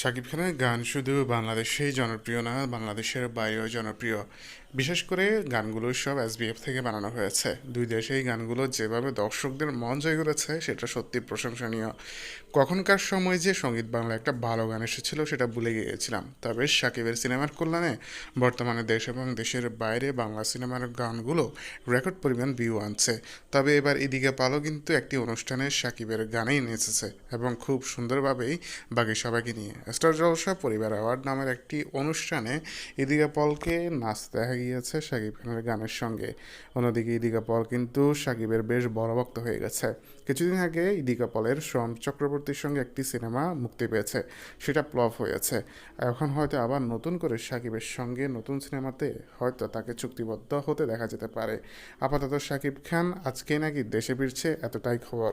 শাকিব খানের গান শুধু বাংলাদেশেই জনপ্রিয় না, বাংলাদেশের বাইরেও জনপ্রিয়। বিশেষ করে গানগুলো সব এসবিএফ থেকে বানানো হয়েছে। দুই দেশেই গানগুলো যেভাবে দর্শকদের মন জয় করেছে, সেটা সত্যি প্রশংসনীয়। কখনকার সময় যে সংগীত বাংলা একটা ভালো গান এসেছিল, সেটা ভুলে গিয়েছিলাম। তবে শাকিবের সিনেমার কল্যাণে বর্তমানে দেশ এবং দেশের বাইরে বাংলা সিনেমার গানগুলো রেকর্ড পরিমাণ ভিউ আনছে। তবে এবার এদিকে পালও কিন্তু একটি অনুষ্ঠানে শাকিবের গানেই নেচেছে এবং খুব সুন্দরভাবেই বাকি সবাইকে নিয়ে স্টার জলসা পরিবার অ্যাওয়ার্ড নামের একটি অনুষ্ঠানে ইদিকা পলকে নাচতে দেখা গিয়েছে শাকিব খানের গানের সঙ্গে। অন্যদিকে ইদিকা পল কিন্তু শাকিবের বেশ বড় ভক্ত হয়ে গেছে। কিছুদিন আগে ইদিকা পলের শ্রম চক্রবর্তীর সঙ্গে একটি সিনেমা মুক্তি পেয়েছে, সেটা প্লপ হয়েছে। এখন হয়তো আবার নতুন করে শাকিবের সঙ্গে নতুন সিনেমাতে হয়তো তাকে চুক্তিবদ্ধ হতে দেখা যেতে পারে। আপাতত শাকিব খান আজকেই নাকি দেশে ফিরছে, এতটাই খবর।